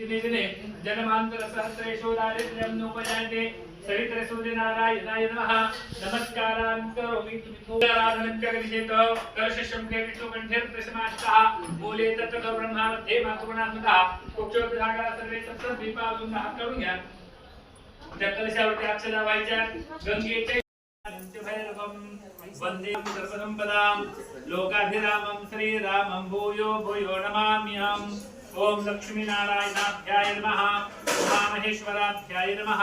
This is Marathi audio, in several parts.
दिने जनमांतर सहस्रेषु दारिद्र्यं नोपजायते सवित्रसूर्य नारायणाय नमः। नमस्कारान् करोमि आराधनं च करिष्येत कलशशङ्खे विष्णुकण्ठे प्रसमाष्टः मूले तत्र ब्रह्मा मध्ये मातृणात्मकः कुक्षोपधागा सर्वे सप्तद्वीपावृंदाः करून घ्या त्या कलशावरती व्हायच्या गंगेचे वन्दे सर्वसम्पदां श्रीरामं भूयो भूयो नमाम्यहम्। ओम लक्ष्मीनारायणाध्याय नमः। उमामहेश्वराभ्याय नमः।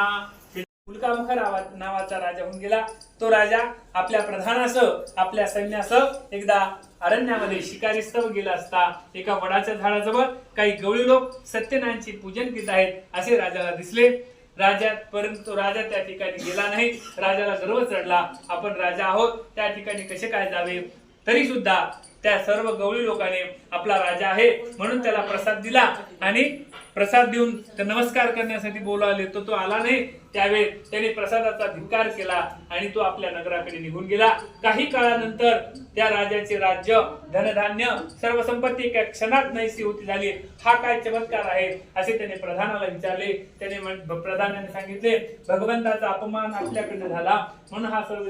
मुलकामुख नावाचा राजा होऊन गेला. तो राजा आपल्या प्रधानासह आपल्या सैन्यासह एकदा अरण्यामध्ये शिकारीस्तव गेला असता. एका वडाच्या झाडाजवळ काही गवळी लोक सत्यनारायणचे पूजन करीत आहेत असे राजाला दिसले. राजा परंतु राजा त्या ठिकाणी गेला नाही. राजाला गर्व चढला. आपण राजा आहोत. त्या ठिकाणी कसे काय जावे? तरी सुद्धा त्या सर्व गवळी लोकांनी आपला राजा आहे म्हणून त्याला प्रसाद दिला आणि प्रसाद देऊन नमस्कार करण्यासाठी बोलावले. तो तो आला नाही. त्यावेळी त्याने प्रसादाचा धिकार केला आणि तो आपल्या नगराकडे निघून गेला. काही काळानंतर त्या राजाचे राज्य धनधान्य सर्व संपत्ती एका क्षणात नाहीशी होती झाली. हा काय चमत्कार आहे? असे त्याने प्रधानाला विचारले. त्याने प्रधानाने सांगितले भगवंताचा अपमान आपल्याकडे झाला. म्हणून हा सर्व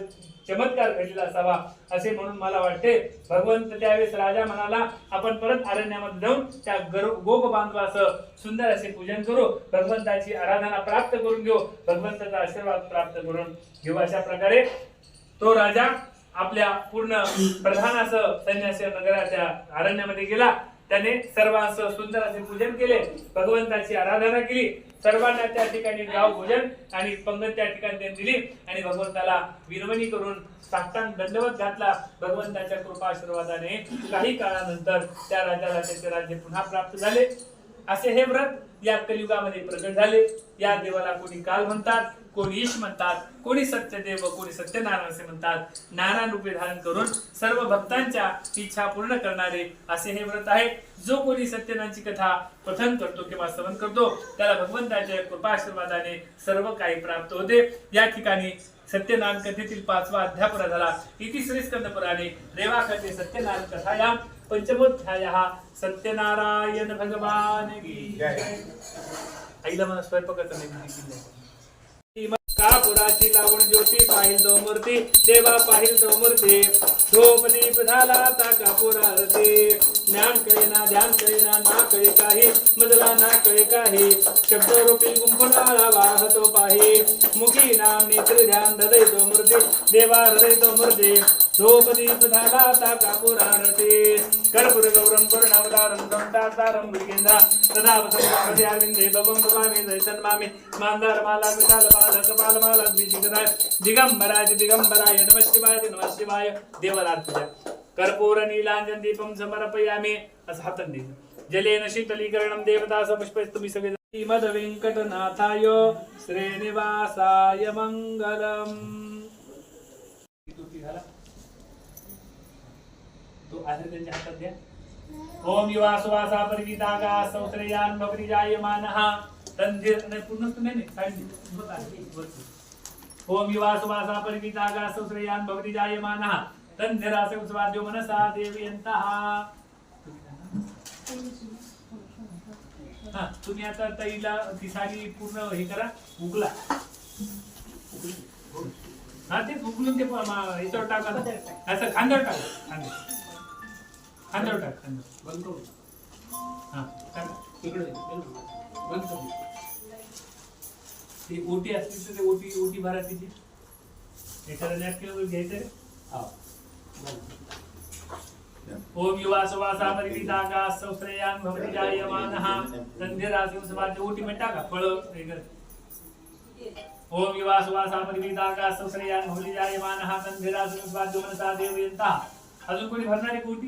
चमत्कार घडलेला असावा. असे म्हणून मला वाटते भगवंत त्यावेळेस राजा म्हणाला आपण परत अरण्यामध्ये जाऊन त्या गर- गोप बांधवासह सुंदर सुंदर असे पूजन करू भगवंताची आराधना प्राप्त करून घेऊ भगवंताचा आशीर्वाद प्राप्त करून घेऊ अशा प्रकारे. तो राजा आपल्या पूर्ण प्रधानासह सैन्यासह नगराच्या अरण्यामध्ये गेला. त्याने सर्वांसह सुंदर असे पूजन केले भगवंताची आराधना केली. सर्वांना त्या ठिकाणी गाव भोजन आणि पंगत त्या ठिकाणी दिली आणि भगवंताला विनवणी करून साष्टांग दंडवत घातला. भगवंताच्या कृपा आशीर्वादाने काही काळानंतर त्या राजाला त्याचे राज्य पुन्हा प्राप्त झाले. असे हे व्रत या कलियुगामध्ये प्रगट झाले. या देवाला कोणी काल म्हणतात कोणी ईश म्हणतात कोणी सत्यदेव व कोणी सत्यनारायण असे म्हणतात. नारायण रूपे धारण करून सर्व भक्तांच्या इच्छा पूर्ण करणारे असे हे व्रत आहे. जो कोणी सत्यनारायणची कथा पठन करतो किंवा श्रवण करतो त्याला भगवंताच्या कृपा आशीर्वादाने सर्व काही प्राप्त होते. या ठिकाणी सत्यनारायण कथेतील पाचवा अध्याय पुरा झाला. इति श्री स्कंद पुराणे रेवा कथे सत्यनारायण कथायाम पंचमोध्याय सत्यनारायण भगवान की जय. आईला मला स्वयंपाकाचं नाही माहिती दिलं. लावण ज्योती पाहिल दो मूर्ती देवा पाहिल दो मूर्ती धूप दीप झाला आता कापूर रती ज्ञान कळे ना ध्यान कळेना ना कळे काही मजला ना कळे काही शब्द रूपी गुंफणारा वाहतो पाही मुखी नाम नेत्र ध्यान हृदय तो मूर्ती देवा हृदय तो मूर्ती धूप झाला ता कापूर आरती कर्पूर गौरम करुणावतारम दंतातारम मृगेंद्र सदा वसंतामध्ये अरविंदे भवं भवामि दैतन मामि मांदार माला विशाल माला कपाल माला द्विजिगराय दिगंबराज दिगंबराय नमः शिवाय नमः शिवाय। देवाला कर्पूर नीलांजन दीपम समर्पयामि। असं हातात जलेन शीतलीकरणम देवदास पुष्प तुम्ही सगळे श्रीमद वेंकटनाथाय श्रीनिवासाय मंगलम। तो आहे त्यांच्या हातात द्या। ओम युवा सुवासा परिवितागा सौत्रयान बकरी जायमानः तंधिर नाही पूर्ण नाही नाही साईड. ओम युवा सुवासा परिवितागा सौत्रयान बकरी जायमानः तंधिरासे उत्सवाद्यो मनसा देवयन्तः। हा तुम्ही आता ताईला ती साडी पूर्ण हे करा उकला। हा ते उकलून ते याच्यावर टाका. असं खांद्यावर टाका खांद्यावर. खांद्यावर टाक खांद्यावर हा टाक. इकडे बंद करू. ती ओटी असली तर ते ओटी ओटी भरा तिची. एखादा नॅपकिन वगैरे घ्यायचं रे. ओम युवा सुवासा परिवितागा सौश्रेयान भवति जायमानः तन्धिरासु समाज ओटी में टाका फळ वगैरे. ओम युवा सुवासा परिवितागा सौश्रेयान भवति जायमानः तन्धिरासु समाज मनसा देवयंता अजून कोणी भरणारी कोटी?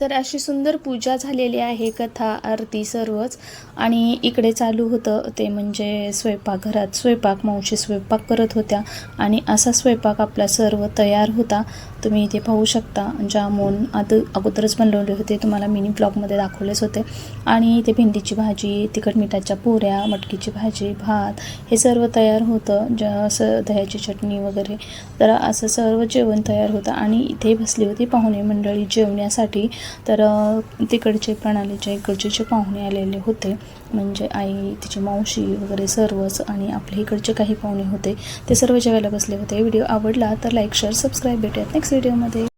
तर अशी सुंदर पूजा झालेली आहे कथा आरती सर्वच. आणि इकडे चालू होतं ते म्हणजे स्वयंपाकघरात. स्वयंपाक मावशी स्वयंपाक करत होत्या. आणि असा स्वयंपाक आपला सर्व तयार होता. तुम्ही इथे पाहू शकता. जामून आद अगोदरच बनवले होते. तुम्हाला मिनी ब्लॉगमध्ये दाखवलेच होते. आणि इथे भेंडीची भाजी तिखट मिठाच्या पोऱ्या मटकीची भाजी भात हे सर्व तयार होतं. ज असं दह्याची चटणी वगैरे. तर असं सर्व जेवण तयार होतं. आणि इथे बसली होती पाहुणे मंडळी जेवण्यासाठी. तर तिकडचे प्रणालीचे इकडचे जे पाहुणे आलेले होते म्हणजे आई तिची मावशी वगैरे सर्वच आणि आपले इकडचे काही पाहुणे होते ते सर्व जेवायला बसले होते. व्हिडिओ आवडला तर लाईक शेअर सबस्क्राईब. भेटूयात नेक्स्ट व्हिडिओमध्ये